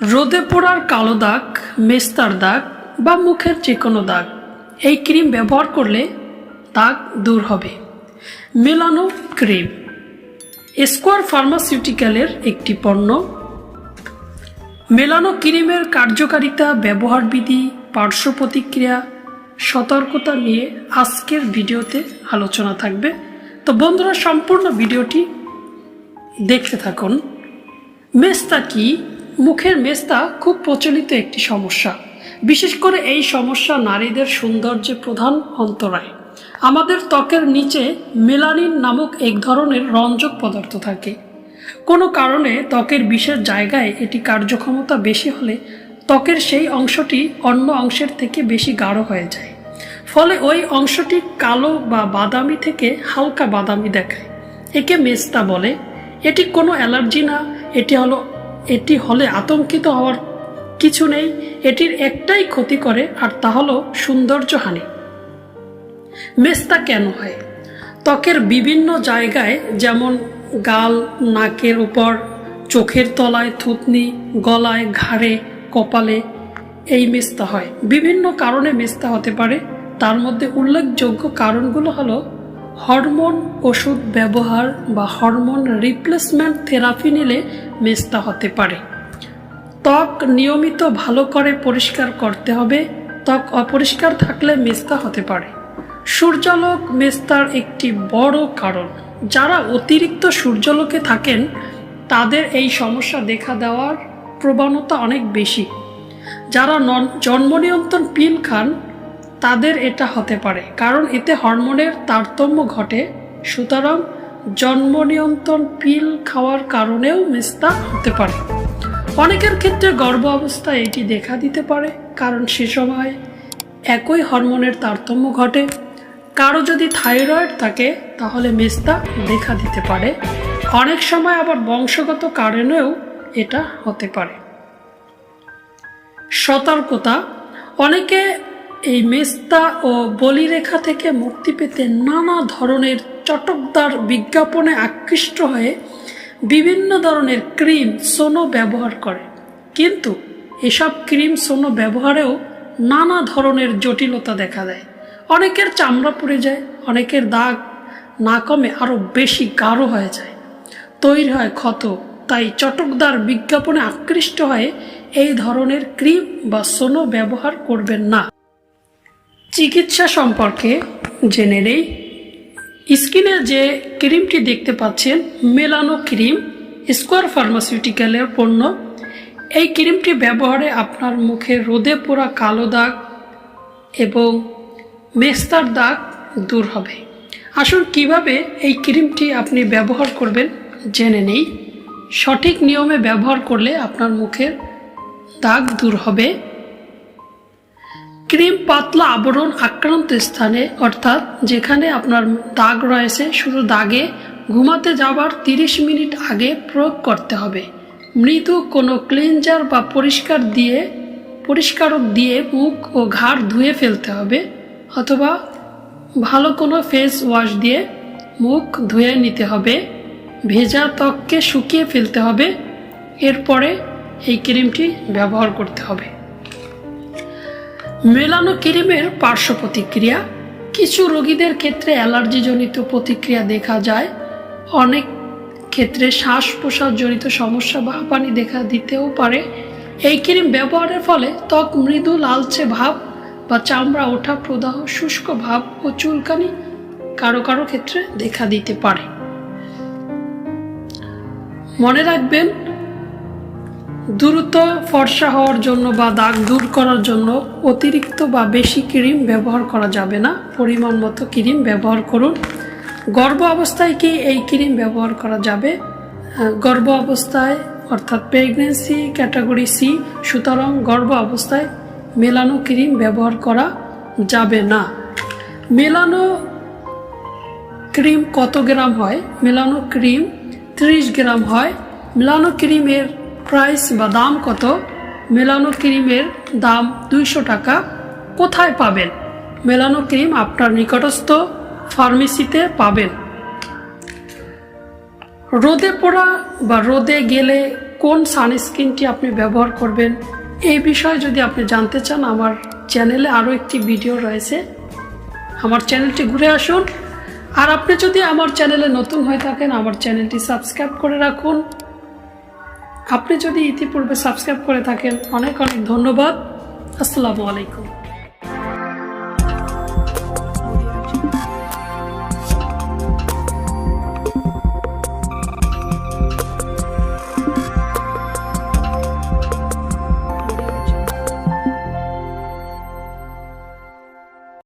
রোদে পোড়ার কালো দাগ, মেস্তার দাগ বা মুখের যে কোনো দাগ। এই ক্রিম ব্যবহার করলে দাগ দূর হবে। মেলানো ক্রিম। স্কোয়ার ফার্মাসিউটিক্যালের একটি পণ্য। মেলানো ক্রিমের কার্যকারিতা, ব্যবহার বিধি, পার্শ্ব প্রতিক্রিয়া, সতর্কতা নিয়ে আজকের ভিডিওতে আলোচনা থাকবে। তো বন্ধুরা, সম্পূর্ণ ভিডিওটি দেখতে থাকুন। মেস্তা কি? মুখের মেস্তা খুব প্রচলিত একটি সমস্যা। বিশেষ করে এই সমস্যা নারীদের সৌন্দর্যে প্রধান অন্তরায়। আমাদের ত্বকের নিচে মেলানিন নামক এক ধরনের রঞ্জক পদার্থ থাকে। কোনো কারণে ত্বকের বিশেষ জায়গায় এটি কার্যক্ষমতা বেশি হলে ত্বকের সেই অংশটি অন্য অংশের থেকে বেশি গাঢ় হয়ে যায়। ফলে ওই অংশটি কালো বা বাদামি থেকে হালকা বাদামি দেখায়। একে মেস্তা বলে। এটি কোনো অ্যালার্জি না, এটি হলো এটি হলে আতঙ্কিত হওয়ার কিছু নেই। এটির একটাই ক্ষতি করে, আর তা হলো সৌন্দর্যহানি। মেস্তা কেন হয়? ত্বকের বিভিন্ন জায়গায় যেমন গাল, নাকের উপর, চোখের তলায়, থুতনি, গলায়, ঘাড়ে, কপালে, এই মেস্তা হয়। বিভিন্ন কারণে মেস্তা হতে পারে। তার মধ্যে উল্লেখযোগ্য কারণগুলো হলো হরমোন ওষুধ ব্যবহার বা হরমোন রিপ্লেসমেন্ট থেরাপি নিলে মেস্তা হতে পারে। ত্বক নিয়মিত ভালো করে পরিষ্কার করতে হবে। ত্বক অপরিষ্কার থাকলে মেস্তা হতে পারে। সূর্যালোক মেস্তার একটি বড় কারণ। যারা অতিরিক্ত সূর্যালোকে থাকেন, তাদের এই সমস্যা দেখা দেওয়ার প্রবণতা অনেক বেশি। যারা নন জন্ম নিয়ন্ত্রণ পিল খান তাদের এটা হতে পারে। কারণ এতে হরমোনের তারতম্য ঘটে। সুতরাং জন্ম নিয়ন্ত্রণ পিল খাওয়ার কারণেও মেস্তা হতে পারে। অনেকের ক্ষেত্রে গর্ভ অবস্থায় এটি দেখা দিতে পারে। কারণ সে সময় একই হরমোনের তারতম্য ঘটে। কারও যদি থাইরয়েড থাকে, তাহলে মেস্তা দেখা দিতে পারে। অনেক সময় আবার বংশগত কারণেও এটা হতে পারে। সতর্কতা। অনেকে এই মেস্তা ও বলিরেখা থেকে মুক্তি পেতে নানা ধরনের চটকদার বিজ্ঞাপনে আকৃষ্ট হয়ে বিভিন্ন ধরনের ক্রিম, সোনো ব্যবহার করে। কিন্তু এসব ক্রিম, সোনো ব্যবহারেও নানা ধরনের জটিলতা দেখা দেয়। অনেকের চামড়া পড়ে যায়, অনেকের দাগ না কমে আরও বেশি গাঢ় হয়ে যায়। তৈরি হয় ক্ষত, তাই চটকদার বিজ্ঞাপনে আকৃষ্ট হয়ে এই ধরনের ক্রিম বা সোনো ব্যবহার করবেন না। চিকিৎসা সম্পর্কে জেনে নেই। স্কিনে যে ক্রিমটি দেখতে পাচ্ছেন, মেলানো ক্রিম, স্কোয়ার ফার্মাসিউটিক্যালের পণ্য। এই ক্রিমটি ব্যবহারে আপনার মুখে রোদে পোড়া কালো দাগ এবং মেস্তার দাগ দূর হবে। আসুন, কীভাবে এই ক্রিমটি আপনি ব্যবহার করবেন জেনে নেই। সঠিক নিয়মে ব্যবহার করলে আপনার মুখের দাগ দূর হবে। ক্রিম পাতলা আবরণ আক্রান্ত স্থানে, অর্থাৎ যেখানে আপনার দাগ রয়েছে, শুধু দাগে ঘুমাতে যাবার 30 মিনিট আগে প্রয়োগ করতে হবে। মৃদু কোনো ক্লিনজার বা পরিষ্কার দিয়ে, পরিষ্কারক দিয়ে মুখ ও ঘাড় ধুয়ে ফেলতে হবে, অথবা ভালো কোনো ফেস ওয়াশ দিয়ে মুখ ধুয়ে নিতে হবে, ভেজা ত্বককে শুকিয়ে ফেলতে হবে, এরপরে এই ক্রিমটি ব্যবহার করতে হবে। মেলানো ক্রিমের পার্শ্ব প্রতিক্রিয়া? কিছু রোগীদের ক্ষেত্রে অ্যালার্জিজনিত প্রতিক্রিয়া দেখা যায়। অনেক ক্ষেত্রে শ্বাস প্রশ্বাসজনিত সমস্যা বা হাঁপানি দেখা দিতেও পারে। এই ক্রিম ব্যবহারের ফলে ত্বক, মৃদু, লালচে ভাব বা চামড়া ওঠা প্রদাহ, শুষ্ক ভাব ও চুলকানি কারও কারও ক্ষেত্রে দেখা দিতে পারে। মনে রাখবেন দ্রুত ফর্সা হওয়ার জন্য বা দাগ দূর করার জন্য অতিরিক্ত বা বেশি ক্রিম ব্যবহার করা যাবে না। পরিমাণ মতো ক্রিম ব্যবহার করুন। গর্ভ অবস্থায় কি এই ক্রিম ব্যবহার করা যাবে? গর্ভ অবস্থায়, অর্থাৎ প্রেগনেন্সি ক্যাটাগরি সি সুতরাং গর্ভ অবস্থায় মেলানো ক্রিম ব্যবহার করা যাবে না। মেলানো ক্রিম কত গ্রাম হয়? মেলানো ক্রিম ত্রিশ গ্রাম হয়। মেলানো ক্রিমের প্রাইস বা দাম কত? মেলানো ক্রিমের দাম দুইশো টাকা। কোথায় পাবেন? মেলানো ক্রিম আপনার নিকটস্থ ফার্মেসিতে পাবেন। রোদে পোড়া বা রোদে গেলে কোন সানস্ক্রিনটি আপনি ব্যবহার করবেন? এই বিষয়ে যদি আপনি জানতে চান, আমার চ্যানেলে আরও একটি ভিডিও রয়েছে। আমার চ্যানেলটি ঘুরে আসুন। আর আপনি যদি আমার চ্যানেলে নতুন হয়ে থাকেন, আমার চ্যানেলটি সাবস্ক্রাইব করে রাখুন। আপনি যদি ইতিপূর্বে সাবস্ক্রাইব করে থাকেন অনেক অনেক ধন্যবাদ। আসসালামু আলাইকুম।